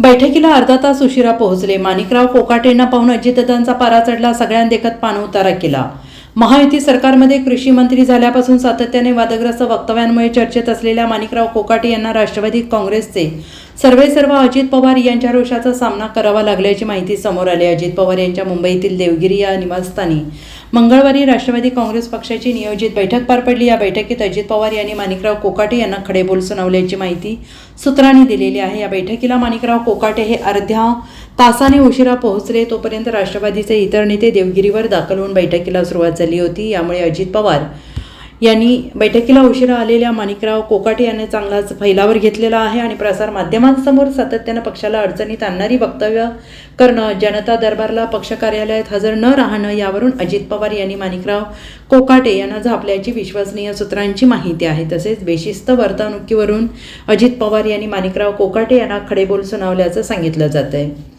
बैठकीला अर्धा तास उशिरा पोहोचले. माणिकराव कोकाटेंना पाहून अजितदादांचा पारा चढला. सगळ्यांदेखत पाणउतारा केला. महायुती सरकारमध्ये कृषी मंत्री झाल्यापासून सातत्याने वादग्रस्त वक्तव्यांमुळे चर्चेत असलेल्या माणिकराव कोकाटे यांना राष्ट्रवादी काँग्रेसचे सर्वेसर्वा अजित पवार यांच्या रोषाचा सामना करावा लागल्याची माहिती समोर आली. अजित पवार यांच्या मुंबईतील देवगिरी या निवासस्थानी मंगळवारी राष्ट्रवादी काँग्रेस पक्षाची नियोजित बैठक पार पडली. या बैठकीत अजित पवार यांनी माणिकराव कोकाटे यांना खडेबोल सुनावल्याची माहिती सूत्रांनी दिलेली आहे. या बैठकीला माणिकराव कोकाटे हे अर्ध्या तासाने उशिरा पोहोचले तोपर्यंत राष्ट्रवादीचे इतर नेते देवगिरीवर दाखल होऊन बैठकीला सुरुवात झाली होती. यामुळे अजित पवार यांनी बैठकीला उशिरा आलेल्या माणिकराव कोकाटे यांनी चांगलाच फैलावर घेतलेला आहे आणि प्रसार माध्यमांसमोर सातत्यानं पक्षाला अडचणीत आणणारी वक्तव्य करणं जनता दरबारला पक्ष कार्यालयात हजर न राहणं यावरून अजित पवार यांनी माणिकराव कोकाटे यांना झापल्याची विश्वसनीय सूत्रांची माहिती आहे. तसेच बेशिस्त वर्तणुकीवरून अजित पवार यांनी माणिकराव कोकाटे यांना खडेबोल सुनावल्याचं सांगितलं जात आहे